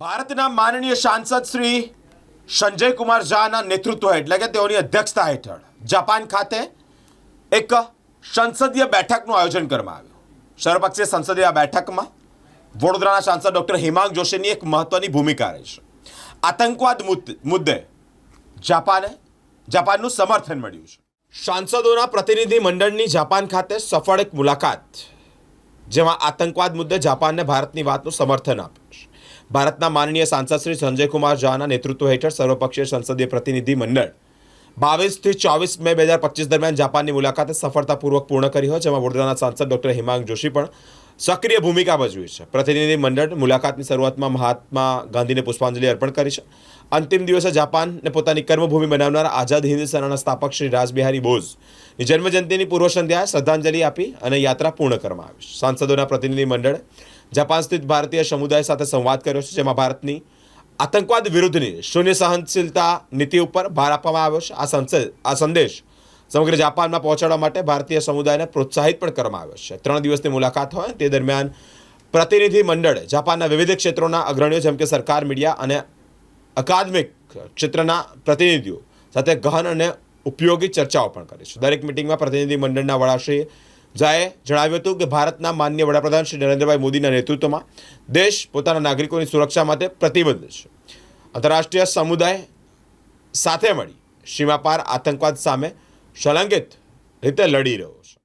ભારતના માનનીય સાંસદ શ્રી સંજય કુમાર ઝાના નેતૃત્વ એટલે કે તેઓની અધ્યક્ષતા હેઠળ, જાપાન ખાતે એક સંસદીય બેઠકનું આયોજન કરવામાં આવ્યું. સર્વપક્ષીય સંસદીય બેઠકમાં વડોદરાના સાંસદ ડૉક્ટર હિમાંગ જોશીની એક મહત્વની ભૂમિકા રહી છે. આતંકવાદ મુદ્દે જાપાને, જાપાનનું સમર્થન મળ્યું છે. સાંસદોના પ્રતિનિધિ મંડળની જાપાન ખાતે સફળ એક મુલાકાત, જેમાં આતંકવાદ મુદ્દે જાપાનને ભારતની વાતનું સમર્થન આપ્યું છે. ભારતના માનનીય સાંસદ શ્રી સંજય કુમાર ઝાના નેતૃત્વ હેઠળ સર્વપક્ષીય સંસદીય પ્રતિનિધિ મંડળ બાવીસથી ચોવીસ મે બે હજાર પચીસ દરમિયાન જાપાનની મુલાકાતે સફળતાપૂર્વક પૂર્ણ કરી હોય, જેમાં વડોદરાના સાંસદ ડોક્ટર હિમાંગ જોશી પણ સક્રિય ભૂમિકા ભજવી છે. પ્રતિનિધિ મંડળ મુલાકાતની શરૂઆતમાં મહાત્મા ગાંધીને પુષ્પાંજલિ અર્પણ કરી છે. અંતિમ દિવસે જાપાનને પોતાની કર્મભૂમિ બનાવનારા આઝાદ હિન્દ સેનાના સ્થાપક શ્રી રાજબિહારી બોઝની જન્મજયંતિની પૂર્વ સંધ્યાએ શ્રદ્ધાંજલિ આપી અને યાત્રા પૂર્ણ કરવામાં આવી છે. સાંસદોના પ્રતિનિધિ મંડળે જાપાન સ્થિત ભારતીય સમુદાય સાથે સંવાદ કર્યો છે, જેમાં ભારતની આતંકવાદ વિરુદ્ધની શૂન્ય સહનશીલતા નીતિ ઉપર ભાર આપવામાં આવ્યો છે. આ સંસદ આ સંદેશ સમગ્ર જાપાનમાં પહોંચાડવા માટે ભારતીય સમુદાયને પ્રોત્સાહિત પણ કરવામાં આવ્યો છે. ત્રણ દિવસની મુલાકાત હોય તે દરમિયાન પ્રતિનિધિ મંડળ જાપાનના વિવિધ ક્ષેત્રોના અગ્રણીઓ, જેમ કે સરકાર, મીડિયા અને અકાદમિક ક્ષેત્રના પ્રતિનિધિઓ સાથે ગહન અને ઉપયોગી ચર્ચાઓ પણ કરી છે. દરેક મિટિંગમાં પ્રતિનિધિ મંડળના વડાશ્રી જાએ જણાવ્યું હતું કે ભારતના માન્ય વડાપ્રધાન શ્રી નરેન્દ્રભાઈ મોદીના નેતૃત્વમાં દેશ પોતાના નાગરિકોની સુરક્ષા માટે પ્રતિબદ્ધ છે. આંતરરાષ્ટ્રીય સમુદાય સાથે મળી સીમાપાર આતંકવાદ સામે શલંકિત રીતે લડી રહ્યો